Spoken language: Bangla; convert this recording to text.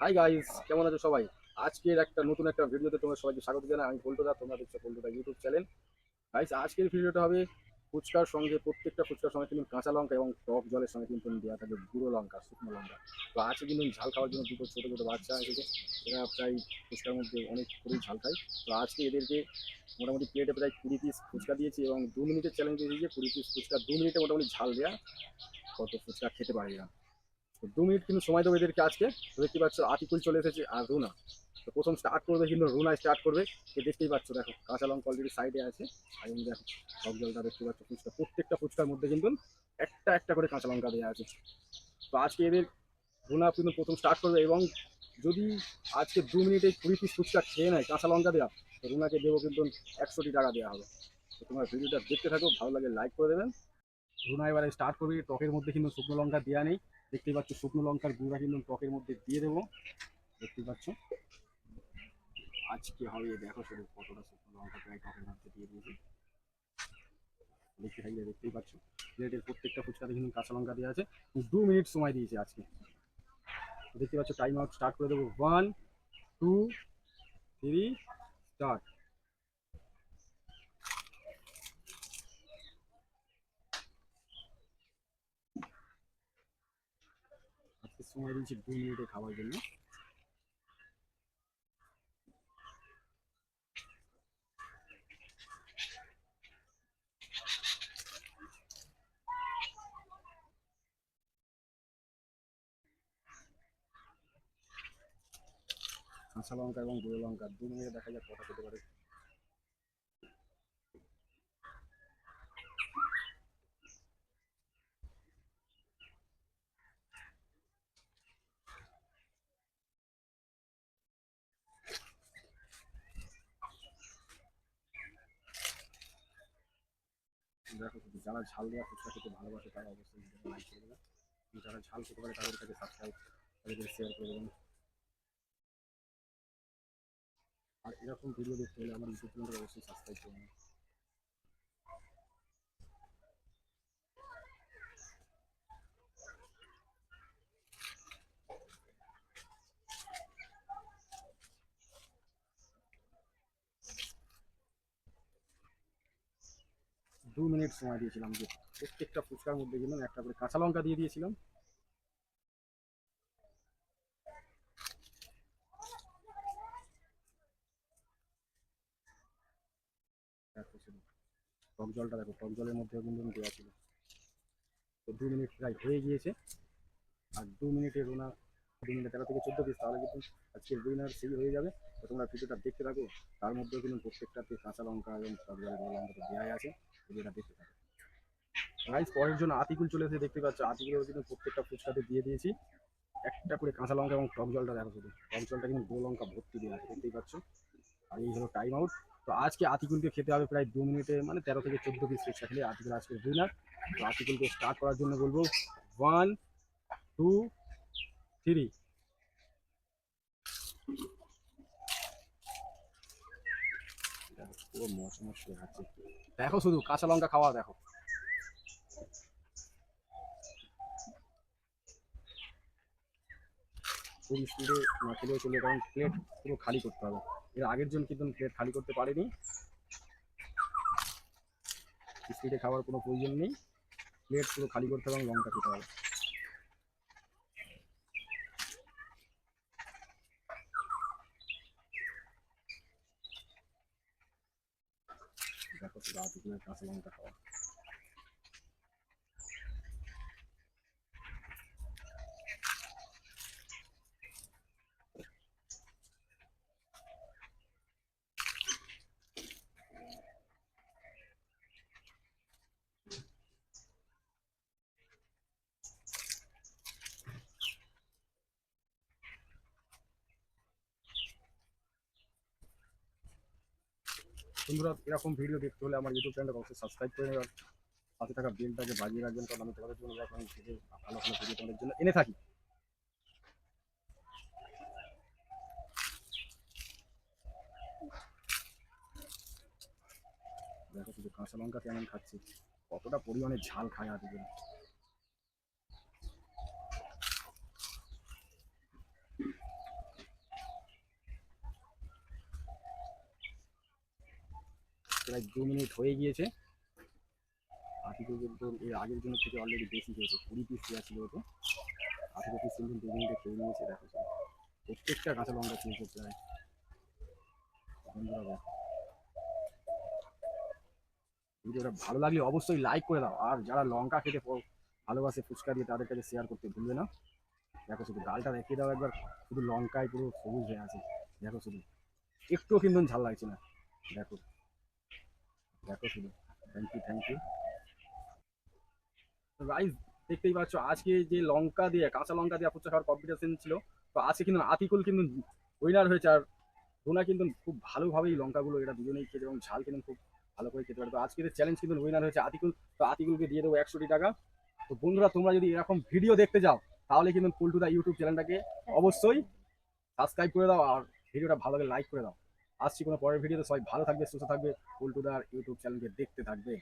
হাই গাইস কেমন আছো সবাই? আজকের একটা নতুন একটা ভিডিওতে তোমার সবাইকে স্বাগত জানাই। আমি পল্টুদা, তোমরা দেখছ পল্টুদা ইউটিউব চ্যানেল গাইস আজকের ভিডিওটা হবে ফুচকার সঙ্গে প্রত্যেকটা ফুচকার সঙ্গে কিন্তু কাঁচা লঙ্কা এবং টক জলের সঙ্গে কিন্তু দেওয়া থাকে গুঁড়ো লঙ্কা, শুকনো লঙ্কা। তো আজকে কিন্তু ঝাল খাওয়ার জন্য দুটো ছোটো ছোটো বাচ্চা এসেছে। এরা প্রায় ফুচকার মধ্যে অনেক করেই ঝাল খায়। তো আজকে এদেরকে মোটামুটি প্লেটে প্রায় কুড়ি পিস ফুচকা দিয়েছি এবং দু মিনিটের চ্যালেঞ্জ দিয়েছি যে কুড়ি পিস ফুচকা দু মিনিটে মোটামুটি ঝাল দেওয়া কত ফুচকা খেতে পারে তো দু মিনিট কিন্তু সময় দেবো এদেরকে আজকে। তো দেখতে পাচ্ছ, আতিকুল চলে এসেছে আর রুনা। তো প্রথম স্টার্ট করবে কিন্তু রুনা স্টার্ট করবে। তো দেখতেই পাচ্ছ, দেখো কাঁচা লঙ্কা অলরেডি সাইডে আছে। এই দেখো, টক জলটা দেখতে পাচ্ছ, ফুচকা। প্রত্যেকটা ফুচকার মধ্যে কিন্তু একটা একটা করে কাঁচা লঙ্কা দেওয়া আছে। তো আজকে এদের রুনা কিন্তু প্রথম স্টার্ট করবে এবং যদি আজকে দু মিনিটে কুড়ি পিস ফুচকা খেয়ে নেয় কাঁচা লঙ্কা দেওয়া তো রুনাকে দেবো কিন্তু একশোটি টাকা দেওয়া হবে। তো তোমার ভিডিওটা দেখতে থাকো, ভালো লাগে লাইক করে দেবেন। রুনা এবারে স্টার্ট করবে, টকের মধ্যে কিন্তু শুকনো লঙ্কা দেওয়া নেই। দেখতেই পাচ্ছ, শুকনো লঙ্কার গুঁড়া কিন্তু টকের মধ্যে দিয়ে দেবো। দেখতেই পাচ্ছ। আজকে হবে, দেখো শুধু কতটা শুকনো লঙ্কা প্রায় টকের মধ্যে দিয়ে দিয়েছি। দেখতে থাকলে দেখতেই পাচ্ছ। প্লেটের প্রত্যেকটা ফুচকাতে কিন্তু কাঁচা লঙ্কা দেওয়া আছে। দু মিনিট সময় দিয়েছে আজকে। দেখতে পাচ্ছ টাইম আউট স্টার্ট করে দেবো। ওয়ান টু থ্রি স্টার্ট আজকে সময় দিয়েছি দু মিনিটে খাওয়ার জন্য। কাঁচা লঙ্কা এবং গুঁড়ো লঙ্কা দু মিনিটে দেখা যাক কটা খেতে পারে। যারা ঝাল দেওয়া ফুচকা খেতে ভালোবাসে তারা অবশ্যই ভিডিওটা লাইক করে দেবেন। যারা ঝাল খেতে পারে তাদের কাছে সাবস্ক্রাইব তাদেরকে শেয়ার করে দেবেন। আর এরকম ভিডিও দেখতে হলে আমার ইউটিউব চ্যানেলটা অবশ্যই সাবস্ক্রাইব করবেন দু মিনিট সময় দিয়েছিলাম যে প্রত্যেকটা ফুচকার মধ্যে কিন্তু একটা করে কাঁচা লঙ্কা দিয়ে দিয়েছিলাম। টক জলটা দেখো, টক জলের মধ্যে কিন্তু দেওয়া ছিল। তো দু মিনিট প্রায় হয়ে গিয়েছে। আর দু মিনিটে রোনা মিনিটে তেরো থেকে চোদ্দ পিস তাহলে কিন্তু আজকের উইনার সেই হয়ে যাবে। তো তোমরা ভিডিওটা দেখতে থাকো, তার মধ্যেও কিন্তু প্রত্যেকটাতে কাঁচা লঙ্কা এবং লঙ্কা দেওয়াই আছে, ভিডিওটা দেখতে থাকো। গাইস পরের জন্য আতিকুল চলে এসে দেখতে পাচ্ছ আতিকুলেও কিন্তু প্রত্যেকটা ফুচকাতে দিয়ে দিয়েছি। একটা করে কাঁচা লঙ্কা এবং টক জলটা দেখো শুধু, টক জলটা কিন্তু দু লঙ্কা ভর্তি দেওয়া আছে, দেখতেই পাচ্ছ। আর এই হলো টাইম আউট তো আজকে আতিকুলকে খেতে হবে প্রায় দু মিনিটে মানে তেরো থেকে চোদ্দ পিস ফুচকা খেলে আতিকুল আজকে উইনার তো আতিকুলকে স্টার্ট করার জন্য বলব ওয়ান টু থ্রি পুরো দেখো শুধু কাঁচা লঙ্কা খাওয়া দেখো। খুব স্পিডে না খেলেও চলে কারণ প্লেট পুরো খালি করতে হবে। এর আগের জন কিন্তু প্লেট খালি করতে পারেনি। স্পিডে খাওয়ার কোনো প্রয়োজন নেই। প্লেট পুরো খালি করতে হবে এবং লঙ্কা খেতে হবে। দেখো শুধু আতিকুলের কাঁচা লঙ্কা খাওয়া বন্ধুরা এরকম ভিডিও দেখতে হলে আমার ইউটিউব চ্যানেলটা অবশ্যই সাবস্ক্রাইব করে নেবেন পাশে থাকা বেলটাকে বাজিয়ে রাখবেন, কারণ আমি তোমাদের জন্য এরকম ভিডিও ভালো ভালো ভিডিও তোমাদের জন্য এনে থাকি। দেখো শুধু কাঁচা লঙ্কা কেমন খাচ্ছে, কতটা পরিমাণে ঝাল খায় আদিকে প্রায় দু মিনিট হয়ে গিয়েছে। আতিকুল কিন্তু এর আগের দিনের থেকে অলরেডি বেশি খেয়েছে কুড়ি পিস দেওয়া ছিল ওকে। আতিকুল পিস কিন্তু দু মিনিটে খেয়ে নিয়েছে, দেখো। প্রত্যেকটা কাঁচা লঙ্কা খেয়েছে প্রায় বন্ধুরা ভিডিওটা ভালো লাগলে অবশ্যই লাইক করে দাও। আর যারা লঙ্কা খেতে ভালোবাসে ফুচকা দিয়ে, তাদের কাছে শেয়ার করতে ভুলবে না। দেখো শুধু ডালটা রেখে দাও একবার। শুধু লঙ্কায় পুরো সবুজ হয়ে আছে। দেখো শুধু। একটুও কিন্তু ঝাল লাগছে না। দেখো। দেখো শুধু। থ্যাংক ইউ থ্যাংক ইউ দেখতেই পাচ্ছ, আজকে যে লঙ্কা দিয়ে, কাঁচা লঙ্কা দিয়ে খাওয়ার কম্পিটিশন ছিল, তো আজকে কিন্তু আতিকুল কিন্তু উইনার হয়েছে, আর রোনা কিন্তু খুব ভালোভাবেই লঙ্কাগুলো এরা দুজনেই খেতে এবং ঝাল কিন্তু খুব ভালো করে খেতে পারে। তো আজকের চ্যালেঞ্জ কিন্তু উইনার হয়েছে আতিকুল, তো আতিকুলকে দিয়ে দেবো একশোটি টাকা। তো বন্ধুরা, তোমরা যদি এরকম ভিডিও দেখতে যাও, তাহলে কিন্তু দা ইউটিউব চ্যানেলটাকে অবশ্যই সাবস্ক্রাইব করে দাও, আর ভিডিওটা ভালো লাইক করে দাও। আসছি কোনো পরের ভিডিওতে সবাই ভালো থাকবে সুস্থ থাকবে। উল্টুদার ইউটিউব চ্যানেলকে দেখতে থাকবে।